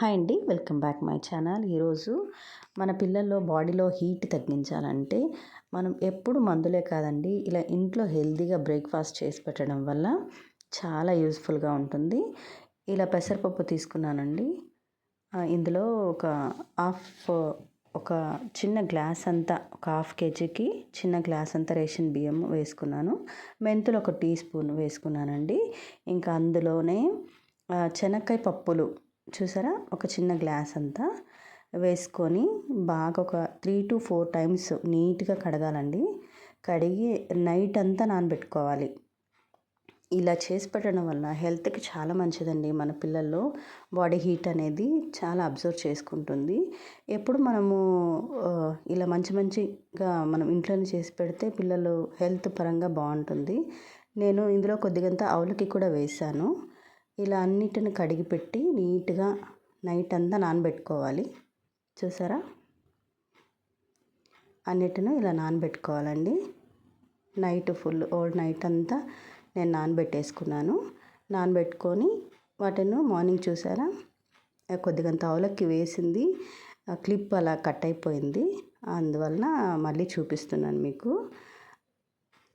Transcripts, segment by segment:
Hi అండి welcome back my channel. ఈరోజు మన పిల్లల్లో బాడీలో హీట్ తగ్గించాలంటే మనం ఎప్పుడు మందులే కాదండి ఇలా ఇంట్లో హెల్తీగా బ్రేక్ఫాస్ట్ చేసి పెట్టడం వల్ల చాలా యూస్ఫుల్గా ఉంటుంది. ఇలా పెసరపప్పు తీసుకున్నానండి. ఇందులో ఒక హాఫ్ ఒక చిన్న గ్లాస్ అంతా ఒక హాఫ్ కేజీకి చిన్న గ్లాస్ అంతా రేషన్ బియ్యం వేసుకున్నాను. మెంతులు ఒక టీ స్పూన్ వేసుకున్నానండి. ఇంకా అందులోనే శనక్కాయ పప్పులు చూసారా? ఒక చిన్న గ్లాస్ అంతా వేసుకొని బాగా ఒక త్రీ టు ఫోర్ టైమ్స్ నీట్గా కడగాలండి. కడిగి నైట్ అంతా నానబెట్టుకోవాలి. ఇలా చేసి పెట్టడం వల్ల హెల్త్కి చాలా మంచిదండి. మన పిల్లల్లో బాడీ హీట్ అనేది చాలా అబ్జర్వ్ చేసుకుంటుంది. ఎప్పుడు మనము ఇలా మంచి మంచిగా మనం ఇంట్లోనే చేసి పెడితే పిల్లలు హెల్త్ పరంగా బాగుంటుంది. నేను ఇందులో కొద్దిగంత ఆవులకి కూడా వేసాను. ఇలా అన్నిటిని కడిగి పెట్టి నీట్గా నైట్ అంతా నానబెట్టుకోవాలి. చూసారా? అన్నిటిని ఇలా నానబెట్టుకోవాలండి. నైట్ ఫుల్ ఓల్డ్ నైట్ అంతా నేను నానబెట్టేసుకున్నాను. నానబెట్టుకొని వాటిని మార్నింగ్ చూసారా? కొద్దిగంత తవలకి వేసింది. క్లిప్ అలా కట్ అయిపోయింది. అందువలన మళ్ళీ చూపిస్తున్నాను మీకు.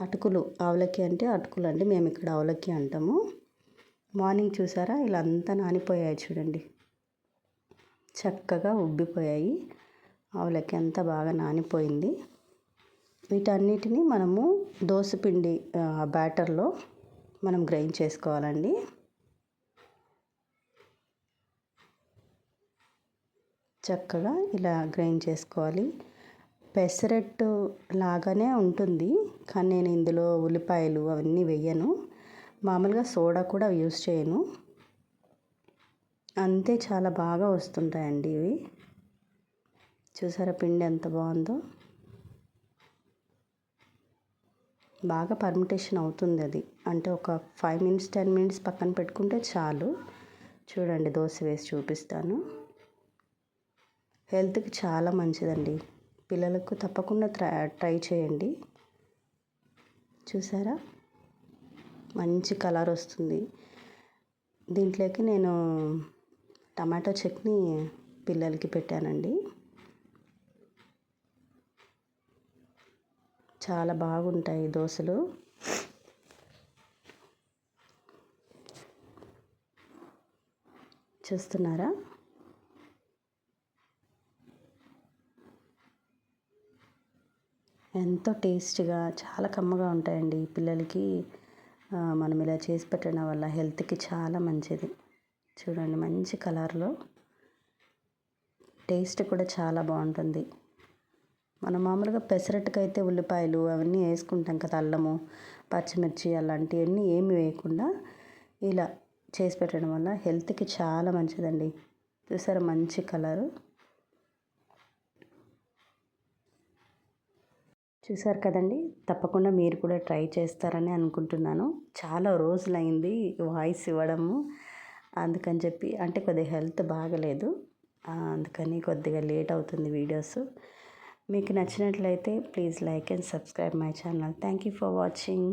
అటుకులు ఆవులకి అంటే అటుకులు అండి. మేము ఇక్కడ ఆవులకి అంటాము. మార్నింగ్ చూసారా? ఇలా అంతా నానిపోయాయి చూడండి. చక్కగా ఉబ్బిపోయాయి. ఆవులకి అంతా బాగా నానిపోయింది. వీటన్నిటిని మనము దోసపిండి బ్యాటర్లో మనం గ్రైండ్ చేసుకోవాలండి. చక్కగా ఇలా గ్రైండ్ చేసుకోవాలి. పెసరట్టు లాగానే ఉంటుంది కానీ నేను ఇందులో ఉల్లిపాయలు అవన్నీ వేయను. మామూలుగా సోడా కూడా యూస్ చేయను. అంతే చాలా బాగా వస్తుంటాయండి ఇవి. చూసారా పిండి ఎంత బాగుందో? బాగా పర్మిటేషన్ అవుతుంది అది. అంటే ఒక ఫైవ్ మినిట్స్ టెన్ మినిట్స్ పక్కన పెట్టుకుంటే చాలు. చూడండి దోశ వేసి చూపిస్తాను. హెల్త్కి చాలా మంచిదండి. పిల్లలకు తప్పకుండా ట్రై ట్రై చేయండి. చూసారా? మంచి కలర్ వస్తుంది. దీంట్లోకి నేను టమాటో చట్నీ పిల్లలకి పెట్టానండి. చాలా బాగుంటాయి దోశలు. చూస్తున్నారా? ఎంతో టేస్ట్గా చాలా కమ్మగా ఉంటాయండి పిల్లలకి. మనం ఇలా చేసి పెట్టడం వల్ల హెల్త్కి చాలా మంచిది. చూడండి మంచి కలర్లో టేస్ట్ కూడా చాలా బాగుంటుంది. మనం మామూలుగా పెసరట్టుకు అయితే ఉల్లిపాయలు అవన్నీ వేసుకుంటాం కదా అల్లము పచ్చిమిర్చి అలాంటివన్నీ ఏమి వేయకుండా ఇలా చేసి పెట్టడం వల్ల హెల్త్కి చాలా మంచిదండి. చూసారా మంచి కలరు. చూసారు కదండి? తప్పకుండా మీరు కూడా ట్రై చేస్తారని అనుకుంటున్నాను. చాలా రోజులైంది వాయిస్ ఇవ్వడము. అందుకని చెప్పి అంటే కొద్దిగా హెల్త్ బాగలేదు. అందుకని కొద్దిగా లేట్ అవుతుంది వీడియోస్. మీకు నచ్చినట్లయితే please like and subscribe my channel. Thank you for watching.